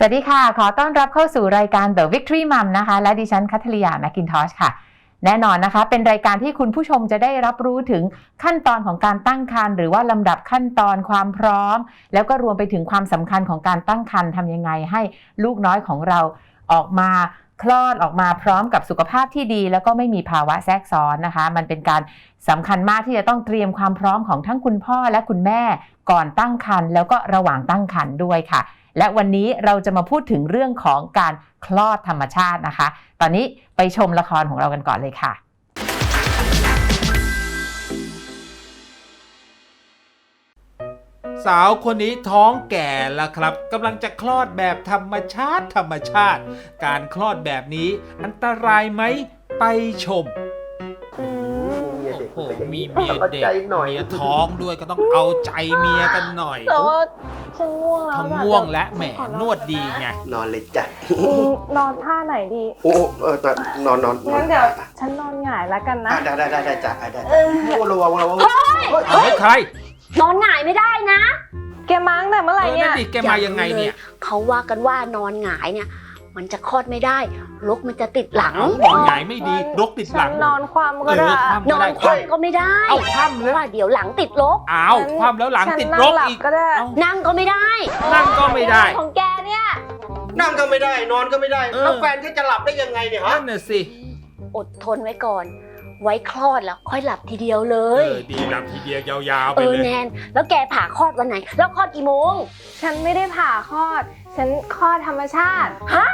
สวัสดีค่ะ ขอต้อนรับเข้าสู่รายการ The Victory Mom นะคะ และดิฉันคัทริยาแมคกินทอชค่ะ แน่นอนนะคะ เป็นรายการที่คุณผู้ชมจะได้รับรู้ถึงขั้นตอนของการตั้งครรภ์หรือว่าลำดับขั้นตอนความพร้อม แล้วก็รวมไปถึงความสำคัญของการตั้งครรภ์ทำยังไงให้ลูกน้อยของเราออกมาคลอดออกมาพร้อมกับสุขภาพที่ดี แล้วก็ไม่มีภาวะแทรกซ้อนนะคะ มันเป็นการสำคัญมากที่จะต้องเตรียมความพร้อมของทั้งคุณพ่อและคุณแม่ก่อนตั้งครรภ์แล้วก็ระหว่างตั้งครรภ์ด้วยค่ะ และวันนี้เราจะมาพูดถึงเรื่องของการคลอดธรรมชาตินะคะ ตอนนี้ไปชมละครของเรากันก่อนเลยค่ะ สาวคนนี้ท้องแก่แล้วครับกำลังจะคลอดแบบธรรมชาติธรรมชาติ การคลอดแบบนี้อันตรายไหมไปชม หมันเป็นอย่างมีนี้เมียเอาเด็กใจหน่อยเมียท้องด้วยก็ต้องเอาใจเมียกันหน่อยแต่ว่าฉันง่วงแล้วทั้งอะง่วงและแหมขอนวดดีไงนอนเลยจ้ะอืมนอนท่าไหนดีโอ้เออแต่นอนนอนนองั้นเดี๋ยวฉันนอนหงายแล้วกันนะ อะได้ได้ได้ได้จ้ะอะได้เออโอ้ระวังระวังเอาให้ใครนอนหงายไม่ได้นะ แกมาตั้งแต่เมื่อไหเอร่อเนี่นั่ยนดิแกมายังไงเนี่ย เขาว่ากันว่านอนหงายเนี่ย มันจะคลอดไม่ได้รกมันจะติดหลัง เอานอนหงายไม่ดีรกติดหฉัลันงนอนความก็เอได้อคว่ำนอนคว่ำก็ไม่ได้เอาคว่ำเพเลราะยว่าเดี๋ยวหลังติดรกอ้าวคว่ำแล้วหลังติดรกฉันนั่งหลับอีกก็ได้เอ้านั่งก็ไม่ได้ นั่งก็ไม่ได้ ของแกเนี่ย นั่งก็ไม่ได้ นอนก็ไม่ได้ เออ แล้วแฟนที่จะหลับได้ยังไงเนี่ยฮะ นั่นน่ะสิอดทนไว้ก่อน ไว้คลอดแล้วค่อยหลับทีเดียวเลเอย อดีหลับทีเดียวยาวๆไปเออเลย แนน แล้วแกผ่าคลอดวันไหน แล้วคลอดกี่โมง ฉันไม่ได้ผ่าคลอด ฉันคลอดธรรมชาติ ฮะ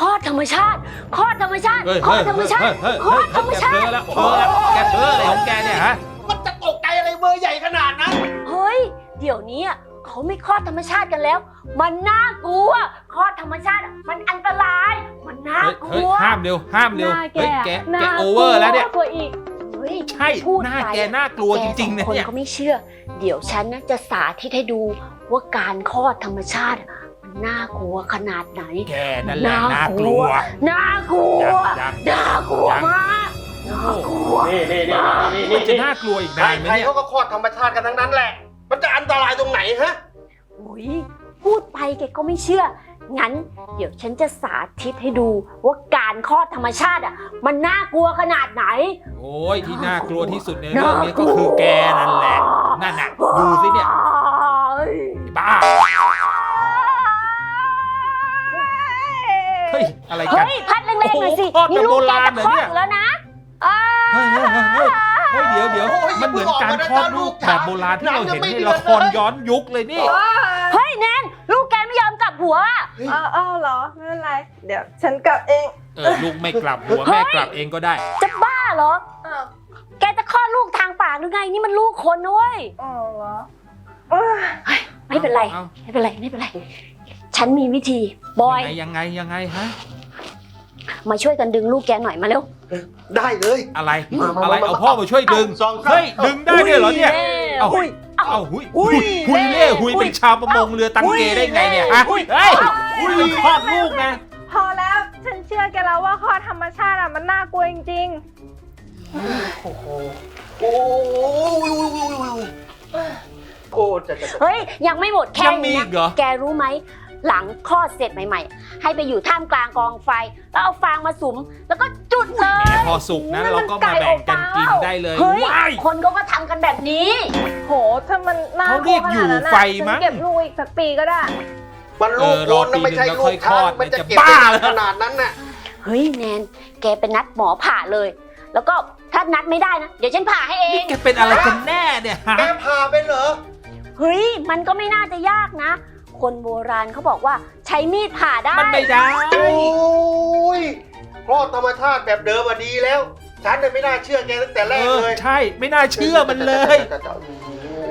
คลอดธรรมชาติคลอดธรรมชาติเฮ้ยคลอเฮ้ดยธรรมชาติเฮ้ยคลอเฮ้ยดธรรมชาแกติเพ้อแล้วเพ้อแล้วแกเพ้ออะไรของแกเนี่ยฮะมันจะตกใจอะไรเบอร์ใหญ่ขนาดนั้นเฮ้ยเดี๋ยวนี้อะเขาไม่คลอดธรรมชาติกันแล้ว มันน่ากลัวคลอดธรรมชาติอะมันอันตราย มันน่าเฮ้ยกเฮ้ยลัวห้ามเร็วห้ามเร็วหน้าแกเฮ้ยแกหน้าแกโอเวอร์แล้วเนี่ยกลัวอีกเฮ้ยใช่พูดหน้าไปแกน่ากลัวจริงๆแกนะสอคนเนี่ยเขาไม่เชื่อ เดี๋ยวฉันนะจะสาธิตให้ดูว่าการคลอดธรรมชาติอะมั นน่ากลัวขนาดไหน แกนั่นแหละน่าน่ากกลัลัววน่ากลัว ยังน่ากลัวยังมากน่ากลัวนี่นี่นี่นี่มันนี่จะน่ากลัวอีกใครนานไหมใครเนี่ยเขาก็คลอดธรรมชาติกันทั้งนั้นแหละ มันจะอันตรายตรงไหนฮะ อุ๊ยพูดไปแกก็ไม่เชื่อ งั้น เดี๋ยวฉันจะสาธิตให้ดูว่าการคลอดธรรมชาติอะ มันน่ากลัวขนาดไหน โอ้ยที่น่ากลัวที่สุดในเรื่องนี้ก็คือแกนั่นแหละนั่นน่ะดูสิเนี่ย บ้า ย อะไรกัน เฮ้ย พัดแรงๆหน่อยสิ โอ้โหคลอดนี่ลูกแกแบบโบราณจะคลอดเหรอเนี่ยอยู่แล้วนะเฮ้ยเฮ้ยเฮ้ย เฮ้ยเดี๋ยวเดี๋ยวโอ้ยมันเหมือนการคลอดลูกแบบโบราณที่เราเห็นในละครย้อนยุคเลยนี่ เฮ้ยแนนลูกแกไม่ยอมกลับหัวอะ เออเออเหรอ ไม่เป็นไร เดี๋ยวฉันกลับเองเออลูกไม่กลับหัวแม่กลับเองก็ได้ จะบ้าเหรอ อ้าวแกจะคลอดลูกทางปากหรือไง นี่มันลูกคนนะเว้ย อ๋อเหรอเอ้ยไม่เป็นไรอา ไม่เป็นไร ไม่เป็นไร ฉันมีวิธี บอย ยังไงยังไงยังไงฮะ มาช่วยกันดึงลูกแกหน่อยมาเร็ว ได้เลย อะไร มามาอะไร มาเอาพ่อมาช่วยดึง สองสาม เฮ้ย ดึงได้ด้วยเหรอเนี่ยเเอาอุ้ย เอาหุยหุยหุยเล่หุยเป็นชาวประมงเรือตังเกได้ไงเนี่ยฮะเฮ้ยหุยมันคลอดลูกนะ พอแล้วฉันเชื่อแกแล้วว่าคลอดธรรมชาติอะมันน่ากลัวจริงโอ้โหโอ้ยโอ้จะจะจะ เฮ้ย ยังไม่หมดแค่ยังมีนี้อีกเหรอ นะแกรู้ไหม หลังคลอดเสร็จใหม่ ๆ ให้ไปอยู่ท่ามกลางกองไฟ แล้วเอาฟางมาสุม แล้วก็จุดเลย พอสุกนะเราก็มาแบ่งกันกินได้เลยเฮ้ย ว้าย คนเขาก็ทำกันแบบนี้ๆโห ถ้ามันน่ากลัวเขาเรียกขอยู่นาดนั้นอะไฟฉันมั้งเก็บลูกอีกสักปีก็ได้ มันลูกเออโดรอนนะไม่ใช่ปีหนึ่งลูกแล้วค่อยคลอช้างดมันจะมันจะเก็บบ้าได้เหรอ ขนาดนั้นน่ะ เฮ้ยแนน แกเป็นนัดหมอผ่าเลย แล้วก็ถ้านัดไม่ได้นะ เดี๋ยวฉันผ่าให้เอนี่ง แกเป็นอะไรกันแน่เนี่ยฮะ แกพาไปเหรอ เฮ้ย มันก็ไม่น่าจะยากนะ คนโบราณเขาบอกว่าใช้มีดผ่าได้มันไม่ได้ โอ้ยคลอดธรรมชาติแบบเดิมอะดีแล้ว ฉันเนี่ยไม่น่าเชื่อแกตั้งแต่แรเอกอเลยใช่ ไม่น่าเชื่อมันเลย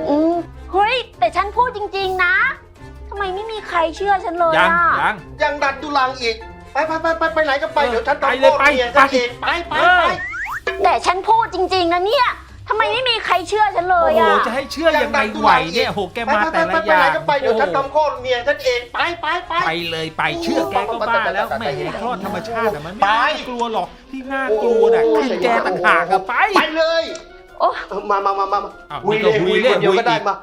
อืมเฮ้ย แต่ฉันพูดจริง ๆ นะทำไมไม่มีใครเชื่อฉันเลยยังอะยัง ยังดันทุลังอีก ไปไปไปไปไปไหนก็ไปเออเดี๋ยวฉันไปทำเลยโทษไปเมียฉันไปเองไปไปเออไป แต่ฉันพูดจริง ๆ นะเนี่ย ทำไมไม่มีใครเชื่อฉันเลโอ้ยโห อะ จะให้เชื่อยังไงไหวเนี่ยโหแกมาแต่ละไปอไปย่าไหนงก็ไปเดี๋ยวฉันโอ้โหทำโทษเมียฉันเองไปไปไป ไปเลยไปเชื่อแกก็บ้าแล้วแหม่คลอดธรรมชาติอะมันไม่น่ากลัวหรอกที่น่ากลัวน่ะคือแกต่างหากอะไป ไปเลยโอ้ เออมามามามามาอ้าวหุยนี่เลก็ยหุหุยยเลยคนเดียวหุยก็ได้อีกมา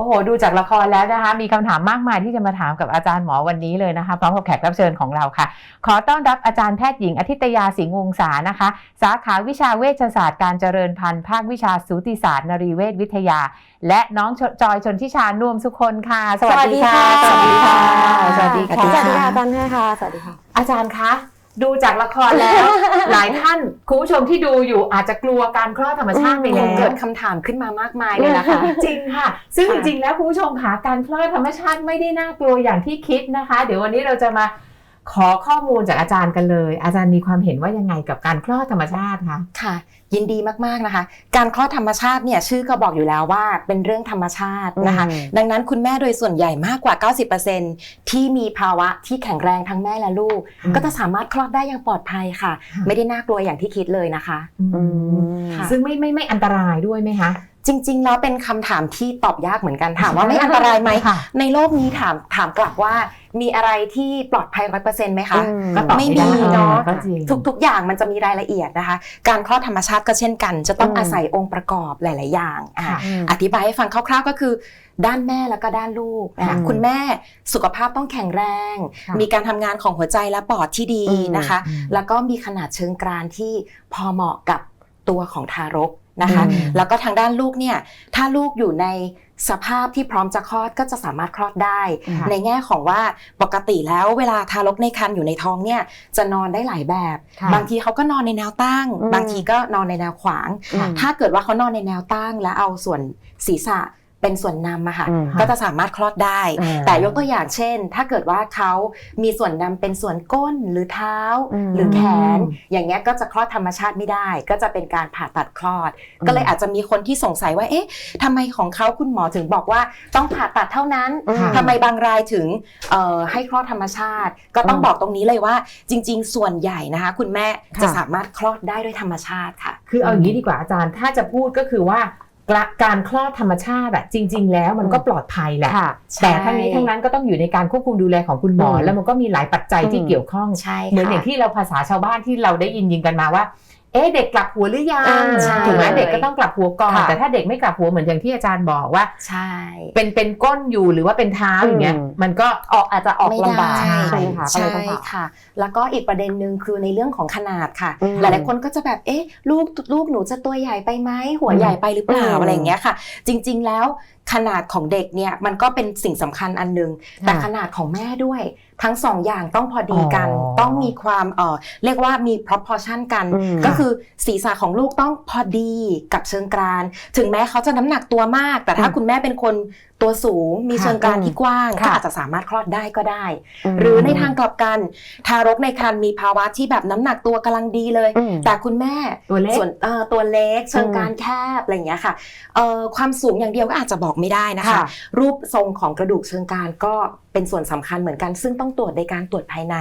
โอ้โห ดูจากละครแล้วนะคะ มีคำถามมากมายที่จะมาถามกับอาจารย์หมอวันนี้เลยนะคะพร้อมกับแขกรับเชิญของเราค่ะ ขอต้อนรับอาจารย์แพทย์หญิงอธิตยาสิงห์วงศานะคะ สาขาวิชาเวชศาสตร์การเจริญพันธุ์ภาควิชาสูติศาสตร์นรีเวชวิทยา และน้องจอยชนทิชานวมสุคนค่ะ สวัสดีค่ะ สวัสดีค่ะ สวัสดีค่ะ สวัสดีค่ะอาจารย์แม่ค่ะ สวัสดีค่ะ อาจารย์คะ ดูจากละครแล้ว หลายท่านคุณผู้ชมที่ดูอยู่อาจจะกลัวการคลอดธรรมชาติไปคแล้งวเกิดคำถามขึ้นมามากมายเลยนะคะ จริงค่ะ ซึ่งจค่ะ ริงๆแล้วคุณผู้ชมค่ะการคลอดธรรมชาติไม่ได้น่ากลัวอย่างที่คิดนะคะ เดี๋ยววันนี้เราจะมา ขอข้อมูลจากอาจารย์กันเลย อาจารย์มีความเห็นว่ายังไงกับการคลอดธรรมชาติคะค่ะ ยินดีมากๆนะคะ การคลอดธรรมชาติเนี่ยชื่อก็บอกอยู่แล้วว่าเป็นเรื่องธรรมชาตินะคะอืมดังนั้นคุณแม่โดยส่วนใหญ่มากกว่า 90%ที่มีภาวะที่แข็งแรงทั้งแม่และลูกอืมก็จะสามารถคลอดได้อย่างปลอดภัยค่ะค่ะ ไม่ได้น่ากลัวอย่างที่คิดเลยนะคะอืมค่ะซึ่งไม่ไม่ไม่อันตรายด้วยไหมคะจริง ๆ แล้วเป็นคำถามที่ตอบยากเหมือนกันถามว่าไม่อันตรายไหมค่ะในโลกนี้ถามถามกลับว่า มีอะไรที่ปลอดภัยร้อยเปอร์เซ็นต์ไหมคะก็ตอบไม่ไม่มีได้เนาะก็จริงทุกๆ อย่างมันจะมีรายละเอียดนะคะ การคลอดธรรมชาติก็เช่นกัน จะต้องอืมอาศัยองค์ประกอบหลาย ๆ อย่างอะค่ะอธิบายให้ฟังคร่าว ๆ ก็คือด้านแม่แล้วก็ด้านลูกอะอืมคุณแม่สุขภาพต้องแข็งแรงค่ะมีการทำงานของหัวใจและปอดที่ดีอืมนะคะอืมแล้วก็มีขนาดเชิงกรานที่พอเหมาะกับตัวของทารก นะคะอืมแล้วก็ทางด้านลูกเนี่ยถ้าลูกอยู่ในสภาพที่พร้อมจะคลอดก็จะสามารถคลอดได้ค่ะในแง่ของว่าปกติแล้วเวลาทารกในครรภ์อยู่ในท้องเนี่ยจะนอนได้หลายแบบค่ะบางทีเขาก็นอนในแนวตั้งอืมบางทีก็นอนในแนวขวางค่ะถ้าเกิดว่าเขานอนในแนวตั้ง แล้วเอาส่วนศีรษะ เป็นส่วนนำอะค่ะอืมก็จะสามารถคลอดได้อ่าแต่ยกตัวอย่างเช่น ถ้าเกิดว่าเขามีส่วนนำเป็นส่วนก้นหรือเท้าอืมหรือแขน อย่างเงี้ยก็จะคลอดธรรมชาติไม่ได้ ก็จะเป็นการผ่าตัดคลอด ก็เลยอาจจะมีคนที่สงสัยว่าเอ๊ะทำไมของเขาคุณหมอถึงบอกว่าต้องผ่าตัดเท่านั้นอืมทำไมบางรายถึงเอ่อให้คลอดธรรมชาติ ก็ต้องอืมบอกตรงนี้เลยว่า จริง ๆ ส่วนใหญ่นะคะ คุณแม่จะค่ะสามารถคลอดได้ด้วยธรรมชาติค่ะ คือเอาอย่างนี้ดีกว่าอาจารย์ถ้าจะพูดก็คือว่า การคลอดธรรมชาติอะจริง ๆ แล้วมันก็ปลอดภัยแหละค่ะแต่ทั้งนี้ทั้งนั้นก็ต้องอยู่ในการควบคุมดูแลของคุณหมออืมแล้วมันก็มีหลายปัจจัยที่อืมเกี่ยวข้องใช่เหมือนค่ะอย่างที่เราภาษาชาวบ้านที่เราได้ยินยินกันมาว่า เอ๊ะเด็กกลับหัวหรือยังอ่าใช่ถูกไหมเลยเด็กก็ต้องกลับหัวก่อนค่ะแต่ถ้าเด็กไม่กลับหัวเหมือนอย่างที่อาจารย์บอกว่า ใช่ เป็นเป็นก้นอยู่หรือว่าเป็นเท้าอย่างเงี้ยอืมมันก็ออกอาจจะออกไม่ลำบากได้ใช่ไหมคะก็ใช่เลยต้องผ่าค่ะ แล้วก็อีกประเด็นหนึ่งคือในเรื่องของขนาดค่ะอืมหลายๆคนก็จะแบบเอ๊ะลูกลูกหนูจะตัวใหญ่ไปไหมหัวใหญ่ไปหรือเปล่าอืมอะไรอย่างเงี้ยค่ะ จริง ๆแล้ว ขนาดของเด็กเนี่ยมันก็เป็นสิ่งสำคัญอันหนึง แต่ขนาดของแม่ด้วย ทั้งสองอย่างต้องพอดีกันอ๋อต้องมีความเออเรียกว่ามี proportion กันอืมก็คือศีรษะของลูกต้องพอดีกับเชิงกราน ถึงแม้เขาจะน้ำหนักตัวมาก แต่ถ้าอืมคุณแม่เป็นคน ตัวสูงมีค่ะเชิงกรานที่กว้างก็ค่ะอาจจะสามารถคลอดได้ก็ได้มหรือในทางกลับกัน ทารกในครรภ์มีภาวะที่แบบน้ำหนักตัวกำลังดีเลยอืมแต่คุณแม่ตัวเล็กส่วนเอ่อตัวเล็กเชิงกรานแคบอะไรอย่างเงี้ยค่ะเอ่อความสูงอย่างเดียวก็อาจจะบอกไม่ได้นะคะค่ะรูปทรงของกระดูกเชิงกรานก็เป็นส่วนสำคัญเหมือนกัน ซึ่งต้องตรวจในการตรวจภายใน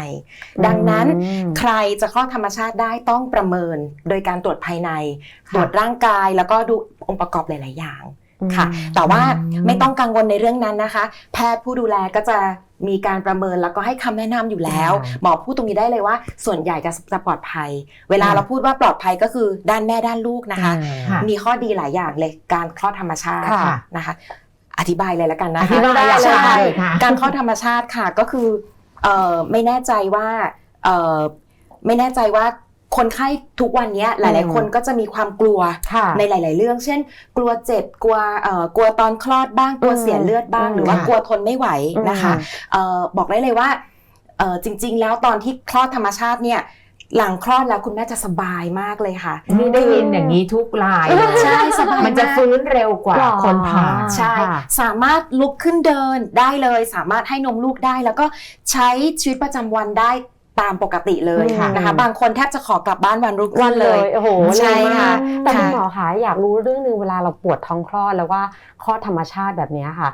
ดังนั้นอืมใครจะคลอดธรรมชาติได้ต้องประเมินโดยการตรวจภายในค่ะตรวจร่างกายแล้วก็ดูองค์ประกอบหลาย ๆ อย่าง ค่ะอืมแต่ว่าอืมไม่ต้องกังวลในเรื่องนั้นนะคะ แพทย์ผู้ดูแลก็จะมีการประเมินแล้วก็ให้คำแนะนำอยู่แล้วค่ะหมอพูดตรงนี้ได้เลยว่า ส่วนใหญ่จะจะปลอดภัย เวลาค่ะเราพูดว่าปลอดภัยก็คือด้านแม่ด้านลูกนะคะค่ะมีข้อดีหลายอย่างเลยการคลอดธรรมชาติค่ะนะคะอธิบายเลยแล้วกันนะอคะธิบายใช่เลยค่ะการคลอดธรรมชาติค่ะก็คือเอ่อไม่แน่ใจว่าเอ่อไม่แน่ใจว่า คนไข้ทุกวันเนี้ยหลาย ๆ คนก็จะมีความกลัวค่ะในหลาย ๆ เรื่อง เช่น กลัวเจ็บกลัวเอ่อกลัวตอนคลอดบ้างกลัวอืมเสียเลือดบ้างอืมหรือว่าค่ะกลัวทนไม่ไหวนะคะอืมเอ่อบอกได้เลยว่าเอ่อจริง ๆ แล้วตอนที่คลอดธรรมชาติเนี่ยหลังคลอดแล้วคุณแม่จะสบายมากเลยค่ะนี่ได้ยินอย่างนี้ทุกรายเลยใช่สบายมันจะมากฟื้นเร็วกว่าหรอคนผ่าใช่ค่ะสามารถลุกขึ้นเดินได้เลย สามารถให้นมลูกได้ แล้วก็ใช้ชีวิตประจำวันได้ ตามปกติเลยค่ะนะคะ บางคนแทบจะขอกลับบ้านวันรุ่งวัขึ้นนเลเลยยโอ้โหใช่เร็วมากค่ะแต่คุณค่ะหมอคะอยากรู้เรื่องหนึงเวลาเราปวดท้องคลอดแล้วว่าคลอดธรรมชาติแบบเนี้ยค่ะ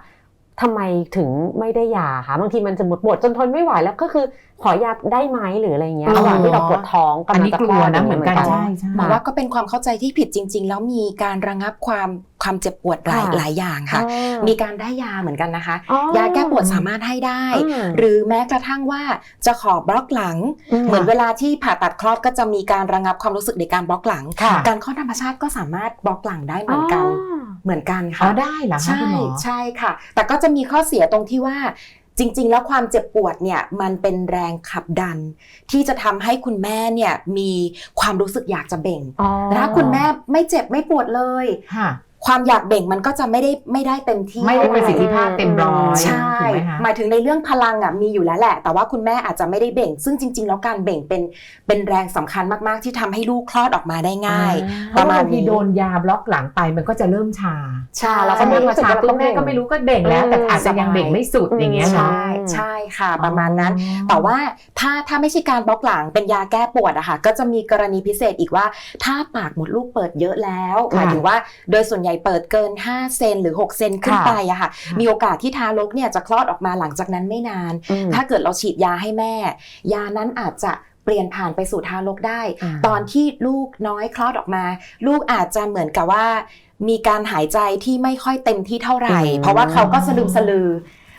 ทำไมถึงไม่ได้ยาคะบางทีมันจะหมดปวดจนทนไม่ไหวแล้วก็คือขอยาได้ไหมหรืออะไรเงี้ยอ๋อระหว่างที่เราปวดท้องอันกำลังนี้จะกคลัลวอดนะเหมือนกันย่างใช่ใช่บอกว่าก็เป็นความเข้าใจที่ผิดจริง ๆ แล้วมีการระงับความความเจ็บปวดหลายค่ะหลายอย่างค่ะอ๋อมีการได้ยาเหมือนกันนะคะอ๋อยาแก้ปวดสามารถให้ได้อืมหรือแม้กระทั่งว่าจะขอบล็อกหลังอืมเหมือนเวลาที่ผ่าตัดคลอดก็จะมีการระงับความรู้สึกในการบล็อกหลังค่ะการคลอดธรรมชาติก็สามารถบล็อกหลังได้เหมือนกัน เหมือนกันอ๋ค่ะอได้เหรอคะใช่คุณหมอใช่ค่ะ แต่ก็จะมีข้อเสียตรงที่ว่าจริง ๆ แล้วความเจ็บปวดเนี่ยมันเป็นแรงขับดัน ที่จะทำให้คุณแม่เนี่ยมีความรู้สึกอยากจะเบ่งอ๋อแต่ถ้าคุณแม่ไม่เจ็บไม่ปวดเลย ค่ะความอยากเบ่งมันก็จะไม่ได้ไม่ได้เต็มที่ไม่ได้ประสิทธิภาพเต็มร้อยใช่ถูกไหมคะหมายถึงในเรื่องพลังอะมีอยู่แล้วแหละ แต่ว่าคุณแม่อาจจะไม่ได้เบ่ง ซึ่งจริง ๆ แล้วการเบ่งเป็นเป็นแรงสำคัญมากๆที่ทำให้ลูกคลอดออกมาได้ง่ายเพปราะระมาบาณงทีนี้โดนยาบล็อกหลังไปมันก็จะเริ่มชาใช่เราพอก็เริ่มรู้มาสึกชาว่าเราปุ๊ต้บองแม่ก็เบ่งไม่รู้ก็เบ่งแล้ว แต่อาจจะยังเบ่งไม่สุดอย่างเงี้ยใช่เนาะใช่ค่ะ ประมาณนั้นอ๋อแต่ว่าถ้าถ้าไม่ใช่การบล็อกหลังเป็นยาแก้ปวดอะค่ะก็จะมีกรณีพิเศษอีกว่า ถ้าปากมดลูกเปิดเยอะแล้วค่ะหมายถึงว่าโดยส่วนใหญ่เปิดเกิน 5 เซนหรือ 6 เซนขึ้นค่ะไปอะค่ะค่ะ มีโอกาสที่ทารกเนี่ยจะคลอดออกมาหลังจากนั้นไม่นานอืมถ้าเกิดเราฉีดยาให้แม่ ยานั้นอาจจะเปลี่ยนผ่านไปสู่ทารกได้อ่าตอนที่ลูกน้อยคลอดออกมา ลูกอาจจะเหมือนกับว่า มีการหายใจที่ไม่ค่อยเต็มที่เท่าไหร่อืมเพราะว่าเขาก็สลืมสลือ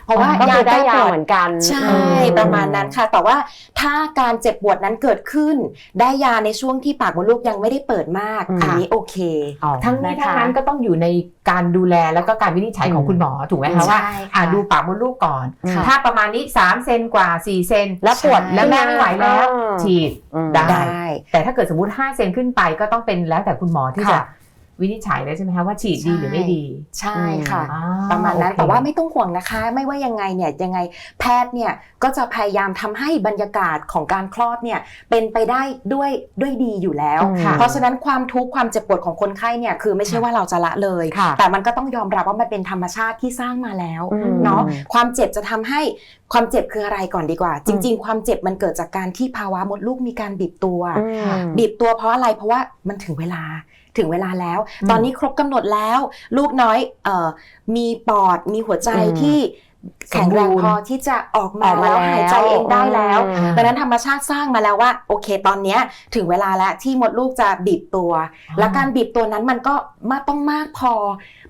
เพราะว่าก็คืยาอได้แก้ยาปวด เหมือนกันใช่อืม ประมาณนั้นค่ะ แต่ว่าถ้าการเจ็บปวดนั้นเกิดขึ้น ได้ยาในช่วงที่ปากมดลูกยังไม่ได้เปิดมากอืม อันนี้โอเค อ๋อทั้งนี้นะคะ ทั้งนั้นก็ต้องอยู่ในการดูแลแล้วก็การวินิจฉัยของอืมคุณหมอถูกไหมคะว่าใช่ค่ะอ่าดูปากมดลูกก่อน ค่ะ ถ้าประมาณนี้3เซนกว่า4เซนแล้วปวดแล้วแม่ไม่ไหวแล้วอืมฉีด อืม ได้ ได้ แต่ถ้าเกิดสมมติ5เซนขึ้นไปก็ต้องเป็นแล้วแต่คุณหมอที่จะค่ะ วินิจฉัยแล้วใช่ไหมคะว่าฉีดดีหรือไม่ดี ใช่ค่ะอ่ประมาณนั้นโอเคแต่ว่าไม่ต้องห่วงนะคะ ไม่ว่ายังไงเนี่ยยังไงแพทย์เนี่ยก็จะพยายามทำให้บรรยากาศของการคลอดเนี่ยเป็นไปได้ด้วยด้วยดีอยู่แล้วค่ะเพราะฉะนั้นความทุกข์ความเจ็บปวดของคนไข้เนี่ยคือไม่ใช่ว่าเราจะละเลยค่ะแต่มันก็ต้องยอมรับว่ามันเป็นธรรมชาติที่สร้างมาแล้วอืมเนาะความเจ็บจะทำให้ความเจ็บคืออะไรก่อนดีกว่า จริง ๆ ความเจ็บมันเกิดจากการที่ภาวะมดลูกมีการบีบตัวอืมบีบตัวเพราะอะไรเพราะว่ามันถึงเวลา ถึงเวลาแล้วอืมตอนนี้ครบกำหนดแล้ว ลูกน้อยเอ่อมีปอดมีหัวใจอืมที่แข็งแรงสมบูรณ์พอที่จะออกอมาอกมาแล้วแล้วหายใจเองได้แล้วอืมดังนั้นธรรมชาติสร้างมาแล้วว่า โอเคตอนเนี้ยถึงเวลาแล้วที่มดลูกจะบีบตัว และการบีบตัวนั้นมันก็มาต้องมากพอ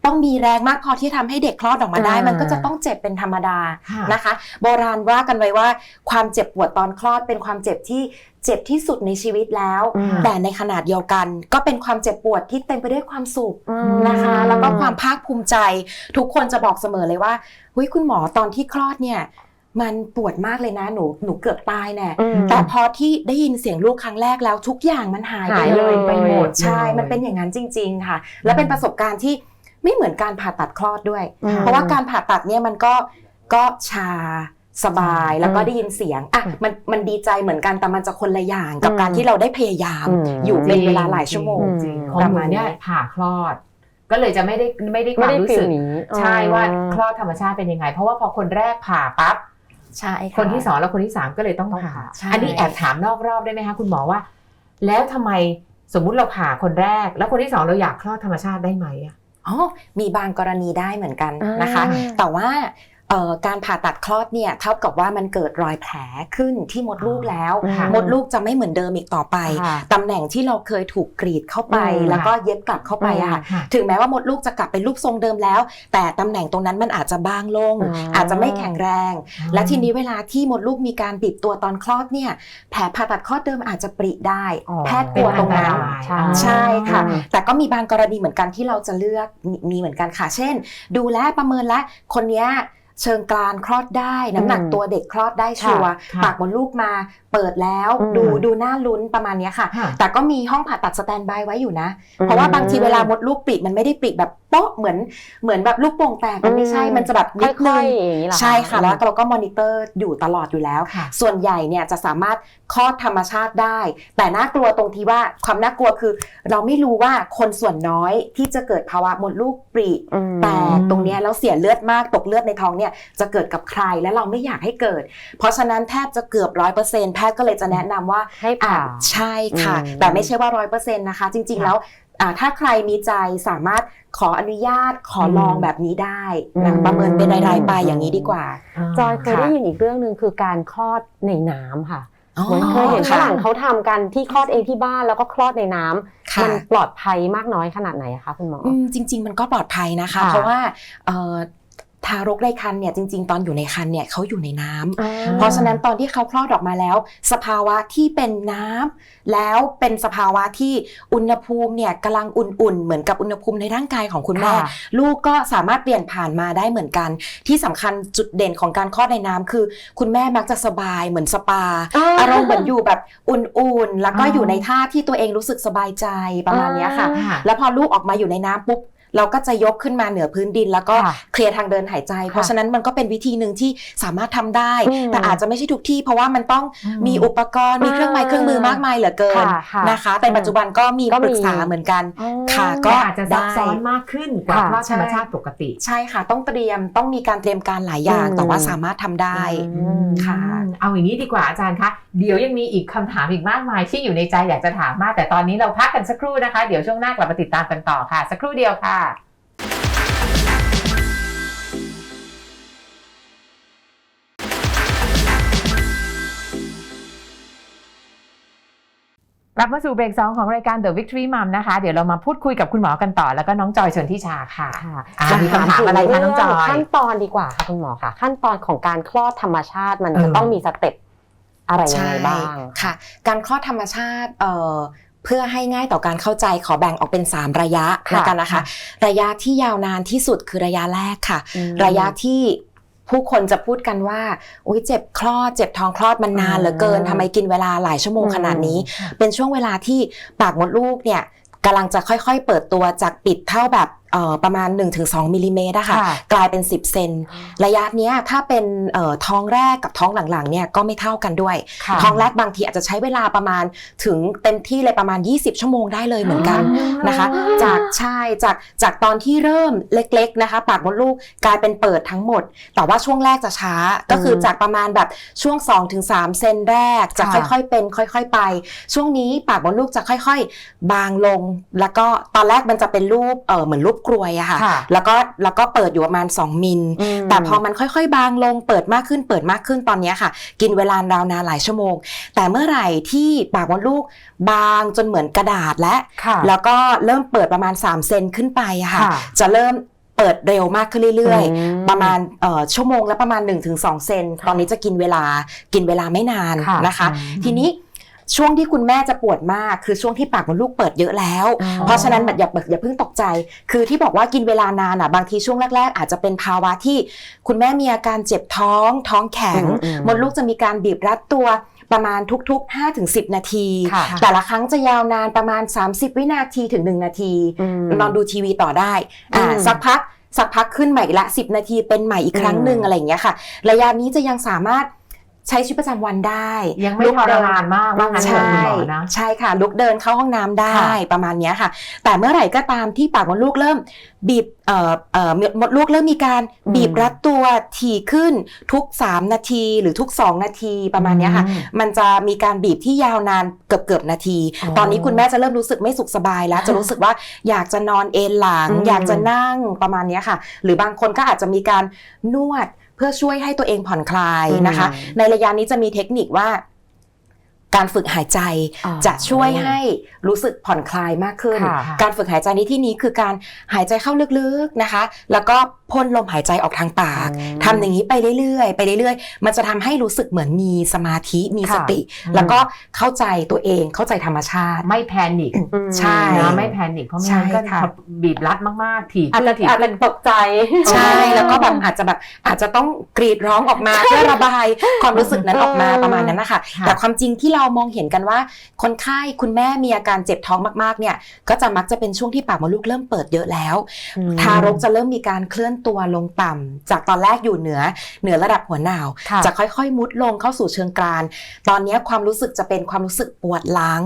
ต้องมีแรงมากพอที่ทำให้เด็กคลอดออกมาได้อ่ามัมันก็จะต้องเจ็บเป็นธรรมดาค่ะนะคะ โบราณว่ากันไว้ว่าความเจ็บปวดตอนคลอดเป็นความเจ็บที่เจ็บที่สุดในชีวิตแล้วอืมแต่ในขนาดเดียวกัน ก็เป็นความเจ็บปวดที่เต็มไปด้วยความสุขอืมนะคะ แล้วก็ความภาคภูมิใจ ทุกคนจะบอกเสมอเลยว่าเฮ้ยคุณหมอตอนที่คลอดเนี่ยมันปวดมากเลยนะหนูหนูเกือบตายแน่อืมแต่พอที่ได้ยินเสียงลูกครั้งแรกแล้วทุกอย่างมันหายหายเลยไปหมดใช่เลยมันเป็นอย่างนั้นจริง ๆ ค่ะ และเป็นประสบการณ์ที่ ไม่เหมือนการผ่าตัดคลอดด้วยอืมเพราะว่าการผ่าตัดเนี่ยมันก็ก็ชาสบายอืมแล้วก็ได้ยินเสียงอะอืมมันมันดีใจเหมือนกันแต่มันจะคนละอย่างกับอืมการที่เราได้พยายามอืมอยู่เป็นเวลาหลายชั่วโมงอืมจริงของหนูเนี่ยผ่าคลอด ก็เลยจะไม่ได้ไม่ได้คไม่วามได้รู้ฟิสึลกนี้ใช่ว่าอืมคลอดธรรมชาติเป็นยังไง เพราะว่าพอคนแรกผ่าปั๊บใช่ะคนที่สองแล้วคนที่สามก็เลยต้องต้องผ่าผ่าใช่อันนี้แอบถามนอกรอบได้ไหมคะคุณหมอว่า แล้วทำไมสมมุติเราผ่าคนแรก แล้วคนที่สองเราอยากคลอดธรรมชาติได้ไหมอะ อ๋อมีบางกรณีได้เหมือนกันอ่านนะคะ แต่ว่าเอ่อ การผ่าตัดคลอดเนี่ยเท่ากับว่ามันเกิดรอยแผลขึ้นที่มดลูกแล้วอืมมดลูกจะไม่เหมือนเดิมอีกต่อไปค่ะตำแหน่งที่เราเคยถูกกรีดเข้าไปอืมแล้วก็เย็บกลับเข้าไปอะค่ะค่ะถึงแม้ว่ามดลูกจะกลับเป็นรูปทรงเดิมแล้ว แต่ตำแหน่งตรงนั้นมันอาจจะบางลงอืมอาจจะไม่แข็งแรง และทีนี้เวลาที่มดลูกมีการบีบตัวตอนคลอดเนี่ยแผลผ่าตัดคลอดเดิมอาจจะปริได้อ๋อแพทย์กลัวตรงนั้นใช่ใช่ค่ะอืมแต่ก็มีบางกรณีเหมือนกันที่เราจะเลือกมีมีเหมือนกันค่ะ เช่น ดูแลประเมินและคนเนี้ย เชิงกรานคลอดได้ น้ำหนักอืมตัวเด็กคลอดได้ชัวร์ค่ะปากมดลูกมาเปิดแล้วอืมดูดูหน้าลุ้นประมาณเนี้ยค่ะค่ะ แต่ก็มีห้องผ่าตัดสแตนบายไว้อยู่นะ เพราะว่าบางทีเวลามดลูกปริมันไม่ได้ปริแบบโป๊ะเหมือนเหมือนแบบลูกโป่งแตกมันไม่ใช่อืมมันจะแบบนิดค่นึอยงๆอย่างนี้เหรอใช่ค่ะแล้วเราก็มอนิเตอร์อยู่ตลอดอยู่แล้วค่ะส่วนใหญ่เนี่ยจะสามารถคลอดธรรมชาติได้ แต่น่ากลัวตรงที่ว่าความน่ากลัวคือ เราไม่รู้ว่าคนส่วนน้อยที่จะเกิดภาวะมดลูกปริอืมแต่ตรงเนี้ยแล้วเสียเลือดมากตกเลือดในท้องเนี่ยจะเกิดกับใครและเราไม่อยากให้เกิด เพราะฉะนั้นแทบจะเกือบร้อยเปอร์เซ็นต์แพทย์ก็เลยจะแนะนำว่าให้ผ่าอะใช่ค่ะอืมแต่ไม่ใช่ว่าร้อยเปอร์เซ็นต์นะคะ จริงๆค่ะแล้วอ่า ถ้าใครมีใจสามารถขออนุญาตขอลองอืมแบบนี้ได้อืนะมประเมินเป็นรายๆไปอย่างนี้ดีกว่า จอยเคยได้ยินอีกเรื่องหนึ่งคือการคลอดในน้ำค่ะอ๋อเหมือนเคยเห็นฝค่ะรั่งเขาทำกันที่คลอดเองที่บ้านแล้วก็คลอดในน้ำค่ะมันปลอดภัยมากน้อยขนาดไหนอะคะคุณหมอออืมจริง ๆ มันก็ปลอดภัยนะคะค่ะเพราะว่าเอ่อ ทารกในครรภ์เนี่ยจริง ๆ ตอนอยู่ในครรภ์เนี่ยเขาอยู่ในน้ำอ่าเพราะฉะนั้นตอนที่เขาคลอดออกมาแล้ว สภาวะที่เป็นน้ำแล้วเป็นสภาวะที่อุณหภูมิเนี่ยกำลังอุ่นๆ เหมือนกับอุณหภูมิในร่างกายของคุณแม่ค่ะลูกก็สามารถเปลี่ยนผ่านมาได้เหมือนกัน ที่สำคัญจุดเด่นของการคลอดในน้ำคือ คุณแม่มักจะสบายเหมือนสปา อารมณ์เหมือนอยู่แบบอุ่นๆ แล้วก็อ๋อออยู่ในท่าที่ตัวเองรู้สึกสบายใจประมาณเนี้ยค่ะอ่าแล้วพอลูกออกมาอยู่ในน้ำปุ๊บ เราก็จะยกขึ้นมาเหนือพื้นดิน แล้วก็ค่ะเคลียร์ทางเดินหายใจ เพราะฉะนั้นมันก็เป็นวิธีหนึ่งที่สามารถทำได้อืมแต่อาจจะไม่ใช่ทุกที่ เพราะว่ามันต้องอืมมีอุปกรณ์มีเครื่องไม้เครื่องมือมากมายเหลือเกินค่ะค่ะนะคะแต่ปัจจุบันก็มีก็มีปรึกษาเหมือนกันอ๋อค่ะก็ก็อาจจะซับซ้อนมากขึ้นกว่าค่ะคลอดธรรมชาติปกติ ใช่ค่ะ ต้องเตรียมต้องมีการเตรียมการหลายอย่างอืมแต่ว่าสามารถทำได้อืมค่ะอืมเอาอย่างนี้ดีกว่าอาจารย์คะเดี๋ยวยังมีอีกคำถามอีกมากมายที่อยู่ในใจอยากจะถามมาก แต่ตอนนี้เราพักกันสักครู่นะคะ เดี๋ยวช่วงหน้ากลับมาติดตามกันต่อค่ะ สักครู่เดียวค่ะกลับมาสู่เบรกสองของรายการ The Victory Mom นะคะ เดี๋ยวเรามาพูดคุยกับคุณหมอกันต่อ แล้วก็น้องจอยชนทิชาค่ะค่ะอ่ามีคำถามอะไรคะน้องจอย ขั้นตอนดีกว่าค่ะคุณหมอค่ะ ขั้นตอนของการคลอดธรรมชาติมันจะเออต้องมีสเต็ปอะไรยังไงบ้างค่ะ การคลอดธรรมชาติ เอ่อเพื่อให้ง่ายต่อการเข้าใจขอแบ่งออกเป็น 3 ระยะค่ะแล้วกันนะคะ ระยะที่ยาวนานที่สุดคือระยะแรกค่ะอืมระยะที่ผู้คนจะพูดกันว่าอุ้ยเจ็บคลอด เจ็บท้องคลอดมันนานเหลือเกินอืมทำไมกินเวลาหลายชั่วโมงอืมขนาดนี้ค่ะเป็นช่วงเวลาที่ปากมดลูกเนี่ยกำลังจะค่อยๆ เปิดตัวจากปิดเท่าแบบเอ่อ ประมาณ 1-2มิลลิเมตรอะค่ะค่ะ กลายเป็น 10 เซนระยะเนี้ยถ้าเป็นเอ่อท้องแรกกับท้องหลังๆเนี่ยก็ไม่เท่ากันด้วย ค่ะท้องแรกบางทีอาจจะใช้เวลาประมาณถึงเต็มที่เลยประมาณ 20 ชั่วโมงได้เลยเหมือนกัน นะคะ จากใช่จากจากตอนที่เริ่มเล็กๆนะคะ ปากมดลูกกลายเป็นเปิดทั้งหมด แต่ว่าช่วงแรกจะช้าก็คือจากประมาณแบบช่วง 2-3 เซนแรกจะค่ะ ค่อยๆเป็น ค่อยๆไป ช่วงนี้ปากมดลูกจะค่อยๆ บางลง แล้วก็ตอนแรกมันจะเป็นรูปเออเหมือนรูปกลวยอะค่ะค่ะ แล้วก็แล้วก็เปิดอยู่ประมาณ 2 มิลมแต่พอมันค่อยๆ บางลง เปิดมากขึ้น เปิดมากขึ้นตอนเนี้ยค่ะ กินเวลาราวนานหลายชั่วโมง แต่เมื่อไหร่ที่ปากมดลูกบางจนเหมือนกระดาษและค่ะแล้วก็เริ่มเปิดประมาณ3เซนขึ้นไปอะค่ะค่ะ จะเริ่มเปิดเร็วมากขึ้นเรื่อยอืมๆประมาณเอ่อชั่วโมงละประมาณ 1-2 เซน ตอนนี้จะกินเวลากินเวลาไม่นานค่ะนะคะอืมทีนี้ ช่วงที่คุณแม่จะปวดมากคือช่วงที่ปากมดลูกเปิดเยอะแล้วอ๋อเพราะฉะนั้นแบบอย่าอย่าเพิ่งตกใจ คือที่บอกว่ากินเวลานานอะบางทีช่วงแรก ๆ อาจจะเป็นภาวะที่คุณแม่มีอาการเจ็บท้อง ท้องแข็งอืมอืมมดลูกจะมีการบีบรัดตัวประมาณทุกๆ 5-10 นาทีค่ะแต่ละครั้งจะยาวนานประมาณ 30 วินาทีถึง 1 นาทีมนอนดูทีวีต่อได้อ่าอืมสักพักสักพักขึ้นใหม่อีกละ 10 นาทีเป็นใหม่อีกครั้งหนึ่งอืมอะไรอย่างเงี้ยค่ะ ระยะนี้จะยังสามารถ ใช้ชีวิตประจำวันได้ยังไม่ลุกทรเดินมานมากว่างั้นเถใช่อะคุณหมอนะใช่ค่ะ ลุกเดินเข้าห้องน้ำได้ค่ะประมาณเนี้ยค่ะ แต่เมื่อไหร่ก็ตามที่ปากมดลูกเริ่มบีบเอ่อเอ่อมดลูกเริ่มมีการอืมบีบรัดตัวถี่ขึ้นทุก 3 นาทีหรือทุก 2 นาทีประมาณเนี้ยค่ะอืมมันจะมีการบีบที่ยาวนานเกือบเกือบๆนาทีอ๋อตอนนี้คุณแม่จะเริ่มรู้สึกไม่สุขสบายแล้ว จะรู้สึกว่าอยากจะนอนเอนหลังอืมอยากจะนั่งประมาณเนี้ยค่ะ หรือบางคนก็อาจจะมีการนวด เพื่อช่วยให้ตัวเองผ่อนคลายนะคะ ในระยะนี้จะมีเทคนิคว่า การฝึกหายใจอ๋อจะช่วยให้รู้สึกผ่อนคลายมากขึ้นค่ะการฝึกหายใจในที่นี้คือการหายใจเข้าลึกๆนะคะ แล้วก็พ่นลมหายใจออกทางปากอืมทำอย่างนี้ไปเรื่อยๆ ไปเรื่อยๆ มันจะทำให้รู้สึกเหมือนมีสมาธิมีค่ะสติ แล้วก็เข้าใจตัวเองเข้าใจธรรมชาติ ไม่แพนิคอืมใช่นะไม่แพนิคเพราะไม่งั้นก็ใช่ค่ะบีบรัดมากๆถี่อาจขึ้จะนถี่อาจจะตกใจใช่แล้วก็แบบอาจจะแบบอาจจะต้องกรีดร้องออกมาเพื่อระบายความรู้สึกนั้นออกมาเออประมาณนั้นนะคะค่ะแต่ความจริงที่เรามองเห็นกันว่า คนไข้คุณแม่มีอาการเจ็บท้องมากๆเนี่ยก็จะมักจะเป็นช่วงที่ปากมดลูกเริ่มเปิดเยอะแล้วอืมทารกจะเริ่มมีการเคลื่อนตัวลงต่ำจากตอนแรกอยู่เหนือเหนือระดับหัวหนาวค่ะจะค่อยๆ มุดลงเข้าสู่เชิงกราน ตอนนี้ความรู้สึกจะเป็นความรู้สึกปวดหลัง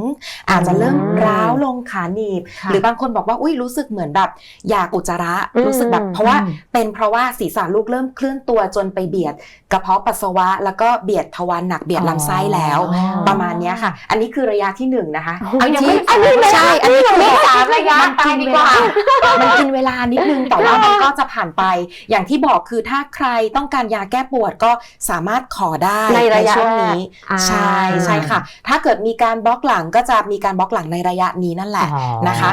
อาจจะเริ่มอืมร้าวลงขาหนีบค่ะหรือบางคนบอกว่าอุ้ยรู้สึกเหมือนแบบอยากอุจจาระอืมรู้สึกแบบเพราะว่าอืมเป็นเพราะว่าศีรษะลูกเริ่มเคลื่อนตัวจนไปเบียด กระเพาะปัสสาวะแล้วก็เบียดทวารหนักเบียดลำไส้แล้วอ๋อประประมาณเนี้ยค่ะ อันนี้คือระยะที่หนึ่งนะคะเอายังไม่ที่ใช่อันนี้คือมีสามระยะมันไปกินดีเวกว่าลามันกินเวลานิดนึงแต่ว่ามันก็จะผ่านไป อย่างที่บอกคือถ้าใครต้องการยาแก้ปวดก็สามารถขอได้ในระยะช่วงนี้อ่าใช่ใช่ค่ะ ถ้าเกิดมีการบล็อกหลังก็จะมีการบล็อกหลังในระยะนี้นั่นแหละอ๋อนะคะ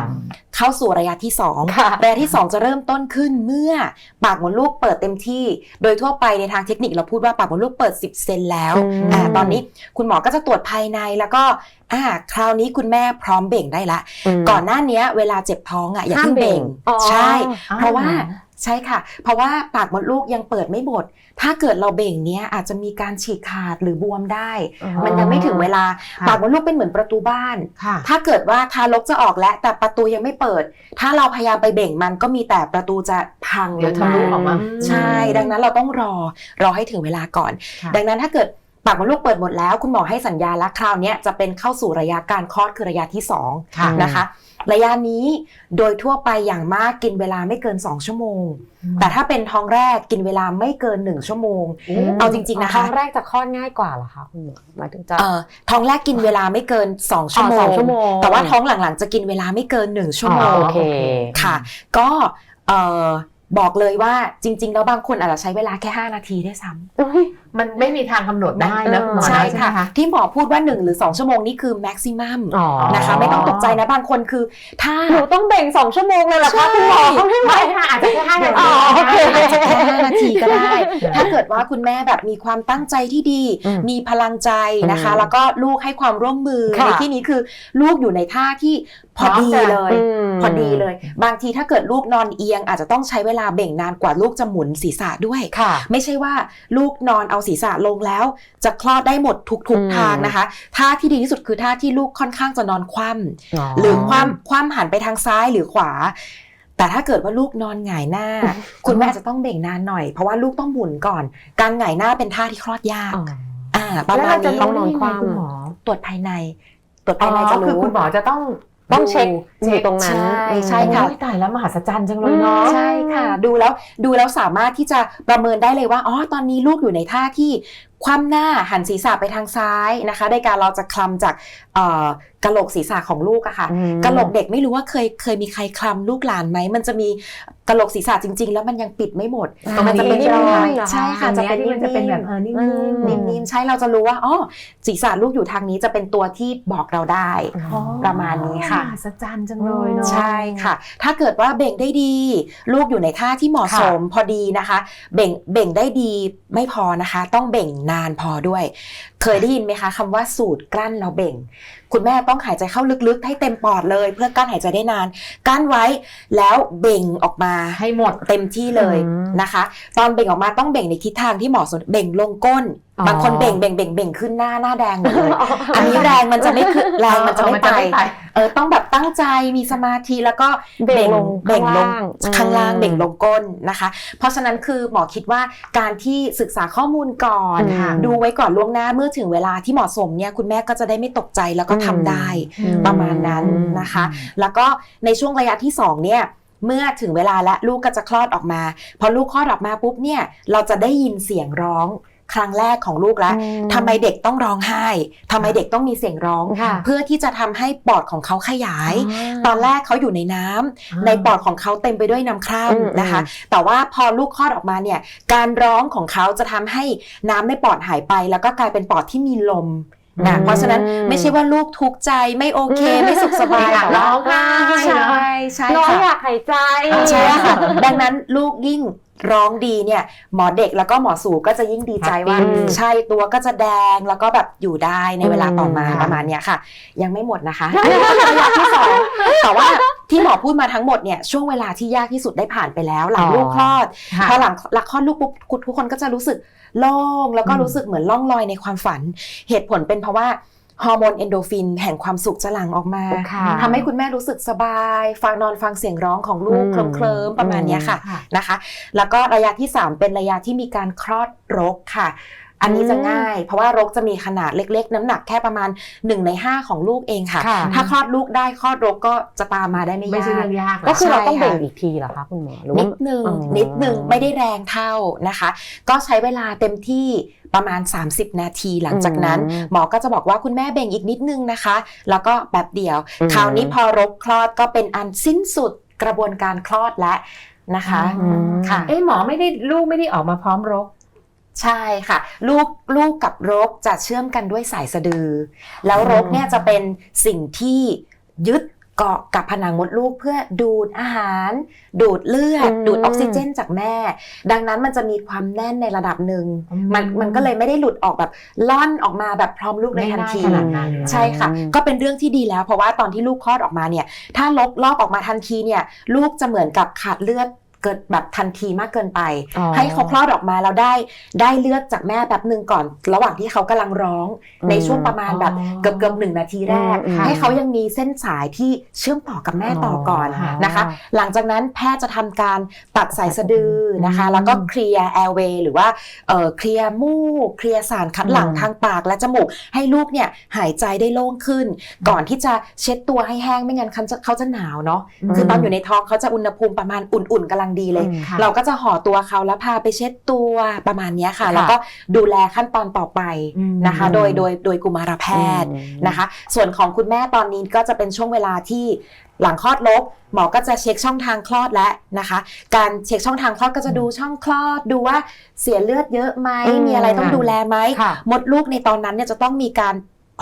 เข้าสู่ระยะที่ค่ะ2ระยะที่ 2 จะเริ่มต้นขึ้นเมื่อปากมดลูกเปิดเต็มที่ โดยทั่วไปในทางเทคนิคเราพูดว่าปากมดลูกเปิด 10 เซนแล้วอืมอ่าตอนนี้คุณหมอก็จะตรวจภายในแล้วก็อ่าคราวนี้คุณแม่พร้อมเบ่งได้ละมก่อนหน้าเนี้ยเวลาเจ็บท้องอะอย่าห้ามเพิ่งเบ่งเบ่งอ๋อใช่อ๋อเพราะว่า ใช่ค่ะ เพราะว่าปากมดลูกยังเปิดไม่หมด ถ้าเกิดเราเบ่งเนี้ยอาจจะมีการฉีกขาดหรือบวมได้ มันยังไม่ถึงเวลาค่ะปากมดลูกเป็นเหมือนประตูบ้านค่ะถ้าเกิดว่าทารกจะออกแล้วแต่ประตูยังไม่เปิด ถ้าเราพยายามไปเบ่งมันก็มีแต่ประตูจะพังเดี๋ยวลทะงลุมาออกมาใช่ ดังนั้นเราต้องรอรอให้ถึงเวลาก่อนค่ะดังนั้นถ้าเกิดปากมดลูกเปิดหมดแล้วคุณหมอให้สัญญาณแล้วคราวเนี้ยจะเป็นเข้าสู่ระยะการคลอดคือระยะที่สองค่ะนะคะ ระยะนี้โดยทั่วไปอย่างมากกินเวลาไม่เกิน 2 ชั่วโมง แต่ถ้าเป็นท้องแรกกินเวลาไม่เกิน 1 ชั่วโมง เอาจริงๆนะคะท้องแรกจะคลอดง่ายกว่าเหรอคะคุณหมอหมายถึงจะเอ่อท้องแรกกินเวลาไม่เกิน2ชั่วโมอ๋อสองงชั่วโมง แต่ว่าท้องหลังๆ จะกินเวลาไม่เกิน 1 ชั่วโมอ๋งอโอเคค่ะ ก็เอ่อบอกเลยว่าจริง ๆ แล้วบางคนอาจจะใช้เวลาแค่ 5 นาทีได้วยซ้ำ มันไม่มีทางกำหนดได้นะคุณหมอใช่นะค่ะไหมที่หมอพูดว่า 1 หรือ 2 ชั่วโมงนี่คือแม็กซิมัมอ๋อนะคะไม่ต้องตกใจนะบางคนคือ ถ้าหนูต้องเบ่งสองชั่วโมงเลยเหรอคะคุณหมอเขาไม่ไหวไม่ค่ะอาจจะแค่ห้านาอ๋ทีอโอเคอาจจะแค่5นาทีก็ได้ ถ้าเกิดว่าคุณแม่แบบมีความตั้งใจที่ดีอืมมีพลังใจนะคะอืมแล้วก็ลูกให้ความร่วมมือค่ะในที่นี้คือลูกอยู่ในท่าที่พอดีเลยมพอดีเลย บางทีถ้าเกิดลูกนอนเอียง อาจจะต้องใช้เวลาเบ่งนานกว่าลูกจะหมุนศีรษะด้วยค่ะไม่ใช่ว่าลูกนอนเอาศีรษะลงแล้ว จะคลอดได้หมดทุกอืมๆทางนะคะท่าที่ดีที่สุดคือท่าที่ลูกค่อนข้างจะนอนคว่ำหรือคว่ำคว่ำหันไปทางซ้ายหรือขวาแต่ถ้าเกิดว่าลูกนอนหงายหน้า คุณแม่อาจจะต้องเบ่งนานหน่อย เพราะว่าลูกต้องหมุนก่อน การหงายหน้าเป็นท่าที่คลอดยากอ๋ออ่าประแล้วมาณเราจะนี้ต้ต้อองงนอนคว่ำคุณหมอตรวจภายใน ตรวจอ๋ภายในอจะคือรู้คุณหมอจะต้อง ต้องเช็คดูอยู่ตรงนั้นใช่อืมใช่ค่ะโอ้ยตายแล้วมหัศจรรย์จังเลยเนาะใช่ค่ะ ดูแล้วดูแล้วสามารถที่จะประเมินได้เลยว่าอ๋อตอนนี้ลูกอยู่ในท่าที่คว่ำหน้าหันศีรษะไปทางซ้ายนะคะในการเราจะคลำจากเอ่อกะโหลกศีรษะของลูกอะค่ะอืมกะโหลกเด็กไม่รู้ว่าเคยเคยมีใครคลำลูกหลานไหมมันจะมีกะโหลกศีรษะจริง ๆ แล้วมันยังปิดไม่หมดตรงนี้มันจะเป็นนิ่รมๆอยเหรอคะใช่ค่ะอันจะเนี้ยเป็นที่มันจะเป็นแบบเออนิ่มๆนิ่มๆใช่เราจะรู้ว่าอ๋อศีรษะลูกอยู่ทางนี้จะเป็นตัวที่บอกเราได้อ๋อประมาณนี้ค่ะมหัศจรรย์จังเลยเนาะใช่ค่ะ ถ้าเกิดว่าเบ่งได้ดี ลูกอยู่ในท่าที่เหมาะสมพอดีนะคะ เบ่งเบ่งได้ดีไม่พอนะคะ ต้องเบ่งนานพอด้วยเคยได้ยินไหมคะคำว่าสูตรกลั้นแล้วเบ่ง คุณแม่ต้องหายใจเข้าลึกๆ ให้เต็มปอดเลย เพื่อกั้นหายใจได้นานกั้นไว้แล้วเบ่งออกมาให้หมดเต็มที่เลยอืมนะคะ ตอนเบ่งออกมาต้องเบ่งในทิศทางที่เหมาะสมเบ่งลงก้นอ๋อบางคนเบ่งเบ่งเบ่งเบ่งขึ้นหน้าหน้าแดงหมดเลยอันนี้แรงมันจะไม่ขึ้นแรงมันจะไม่ไปเออต้องแบบตั้งใจมีสมาธิแล้วก็เบ่งลงเบ่งลงข้างล่างข้างล่างอืมเบ่งลงก้นนะคะ เพราะฉะนั้นคือหมอคิดว่าการที่ศึกษาข้อมูลก่อนอืมดูไว้ก่อนล่วงหน้าเมื่อถึงเวลาที่เหมาะสมเนี่ยคุณแม่ก็จะได้ไม่ตกใจแล้วก็ทำได้อืมประมาณนั้นนะคะ แล้วก็ในช่วงระยะที่สองเนี่ยเมื่อถึงเวลาและลูกก็จะคลอดออกมา พอลูกคลอดออกมาปุ๊บเนี่ยเราจะได้ยินเสียงร้อง ครั้งแรกของลูกแล้วอืมทำไมเด็กต้องร้องไห้ทำไมเด็กต้องมีเสียงร้องค่ะเพื่อที่จะทำให้ปอดของเขาขยาย ตอนแรกเขาอยู่ในน้ำในปอดของเขาเต็มไปด้วยน้ำคร่อืมำนะคะ แต่ว่าพอลูกคลอดออกมาเนี่ยการร้องของเขาจะทำให้น้ำในปอดหายไป แล้วก็กลายเป็นปอดที่มีลมนะอืมเพราะฉะนั้นไม่ใช่ว่าลูกทุกข์ใจไม่โอเคไม่สุขสบายอยากแต่ว่าร้องไห้ใช่ใช่น้องค่ะอยากหายใจใช่ค่ะดังนั้นลูกยิ่ง ร้องดีเนี่ยหมอเด็กแล้วก็หมอสูก็จะยิ่งดีใจว่าอืมใช่ตัวก็จะแดงแล้วก็แบบอยู่ได้ในเวลาต่อมาอืมประมาณเนี้ยค่ะ ยังไม่หมดนะคะอันนี้ก็เป็นระยะที่สองแต่ว่าที่หมอพูดมาทั้งหมดเนี่ยช่วงเวลาที่ยากที่สุดได้ผ่านไปแล้ว หลังลูกคลอดค่ะพอหลังหลังคลอดลูกปุ๊บทุกคนก็จะรู้สึกโล่งแล้วก็อืมรู้สึกเหมือนล่องลอยในความฝัน เหตุผลเป็นเพราะว่า ฮอร์โมนเอนโดรฟินแห่งความสุขจะหลั่งออกมาค่ะทำให้คุณแม่รู้สึกสบาย ฟังนอนฟังเสียงร้องของลูกอืมเคลิ้มๆประมาณเนี้ยค่ะค่ะนะคะ แล้วก็ระยะที่ 3 เป็นระยะที่มีการคลอดรกค่ะอันนี้จะอืมง่าย เพราะว่ารกจะมีขนาดเล็ก ๆ น้ำหนักแค่ประมาณ 1 ใน 5 ของลูกเองค่ะค่ะ ถ้าคลอดลูกได้คลอดรกก็จะตามมาได้ไม่ไม่ยาใช่กเรื่องยากก็คือเราใช่ต้องค่ะเบ่งอีกทีเหรอคะคุณหมอหรือว่านิดนึงอ๋อนิดนึงไม่ได้แรงเท่านะคะ ก็ใช้เวลาเต็มที่ ประมาณ 30 นาทีหลังจากนั้นอืมหมอก็จะบอกว่าคุณแม่เบ่งอีกนิดนึงนะคะ แล้วก็แบบเดียวอืมคราวนี้พอรกคลอดก็เป็นอันสิ้นสุดกระบวนการคลอดแล้วนะคะอืมค่ะเอ้หมอไม่ได้ลูกไม่ได้ออกมาพร้อมรกใช่ค่ะลูกลูกกับรกจะเชื่อมกันด้วยสายสะดือ แล้วรกเนี่ยจะเป็นสิ่งที่ยึด เกาะกับผนังมดลูกเพื่อดูดอาหาร ดูดเลือดอืมดูดออกซิเจนจากแม่ ดังนั้นมันจะมีความแน่นในระดับหนึ่งอืมมันมันก็เลยไม่ได้หลุดออกแบบล่อนออกมาแบบพร้อมลูกในทันทีไม่ได้ขนาดนั้นใช่ค่ะ ก็เป็นเรื่องที่ดีแล้ว เพราะว่าตอนที่ลูกคลอดออกมาเนี่ย ถ้าลบลอกออกมาทันทีเนี่ย ลูกจะเหมือนกับขาดเลือดเกิดแบบทันทีมากเกินไปอ๋อให้เขาคลอดออกมาแล้วได้ได้เลือดจากแม่แป๊บหนึ่งก่อน ระหว่างที่เขากำลังร้องอืมในช่วงประมาณแบบอ๋อเกือบเกือบหนึ่งนาทีแรกอืมให้เขายังมีเส้นสายที่เชื่อมต่อกับแม่ต่อก่อนอ๋อนะคะ หลังจากนั้นแพทย์จะทำการตัดสายสะดือนะคะอืมแล้วก็เคลียร์แอร์เวย์หรือว่าเอ่อเคลียร์มูกเคลียร์สารคัดหลั่งอืมทางปากและจมูก ให้ลูกเนี่ยหายใจได้โล่งขึ้น ก่อนที่จะเช็ดตัวให้แห้งไม่งั้นเขาจะเขาจะหนาวเนาะอืมคือตอนอยู่ในท้องเขาจะอุณหภูมิประมาณอุ่นๆกำลังดีเลยอืมค่ะเราก็จะห่อตัวเขาแล้วพาไปเช็ดตัวประมาณเนี้ยค่ะค่ะ แล้วก็ดูแลขั้นตอนต่อไปอืมนะคะ โดยโดยโดยกุมารแพทย์อืมนะคะ ส่วนของคุณแม่ตอนนี้ก็จะเป็นช่วงเวลาที่หลังคลอดลกหมอก็จะเช็คช่องทางคลอดแล้วนะคะ การเช็คช่องทางคลอดก็จะดูช่องคลอดดูว่าเสียเลือดเยอะไหมอืมมีอะไรต้องดูแลไหมค่ะมดลูกในตอนนั้นเนี่ยจะต้องมีการ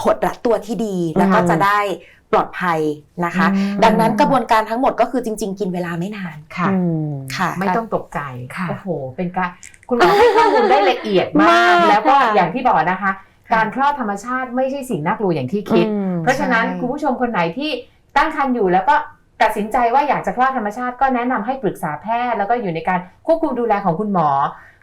หดรัดตัวที่ดีแล้วก็อืมจะได้ป ลอดภัยนะคะอืมดังนั้นกระบวนการทั้งหมดก็คือจริง ๆ กินเวลาไม่นานค่ะอืมค่ะ ไม่ต้องตกใจค่ะโอ้โห เป็นการคุณหมอให้ข้อมูลได้ละเอียดมามากกแล้วก็ค่ะอย่างที่บอกนะคะ การคลอดธรรมชาติไม่ใช่สิ่งน่ากลัวอย่างที่คิดอืมเพราะฉะนั้นใช่คุณผู้ชมคนไหนที่ตั้งครรภ์อยู่แล้วก็ตัดสินใจว่าอยากจะคลอดธรรมชาติก็แนะนำให้ปรึกษาแพทย์ แล้วก็อยู่ในการควบคุมดูแลของคุณหมอ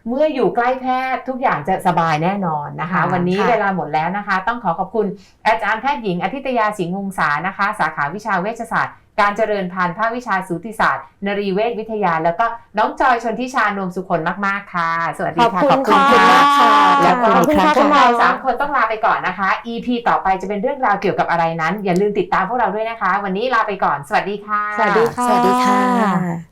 เมื่ออยู่ใกล้แพทย์ทุกอย่างจะสบายแน่นอนนะคะค่ะวันนี้ค่ะเวลาหมดแล้วนะคะ ต้องขอขอบคุณอาจารย์แพทย์หญิงอธิตยาสิงห์วงศานะคะ สาขาวิชาเวชศาสตร์การเจริญพันธุ์ภาควิชาสูติศาสตร์ นรีเวชวิทยา แล้วก็น้องจอยชนทิชานวมสุคนมาก ๆ ค่ะ สวัสดีค่ะ ขอบคุณค่ะค่ะแล้วก็ขอบคุณค่ะพวกคุณหมอเราสามคนต้องลาไปก่อนนะคะ EP ต่อไปจะเป็นเรื่องราวเกี่ยวกับอะไรนั้น อย่าลืมติดตามพวกเราด้วยนะคะ วันนี้ลาไปก่อน สวัสดีค่ะ สวัสดีค่ะสวัสดีค่ะ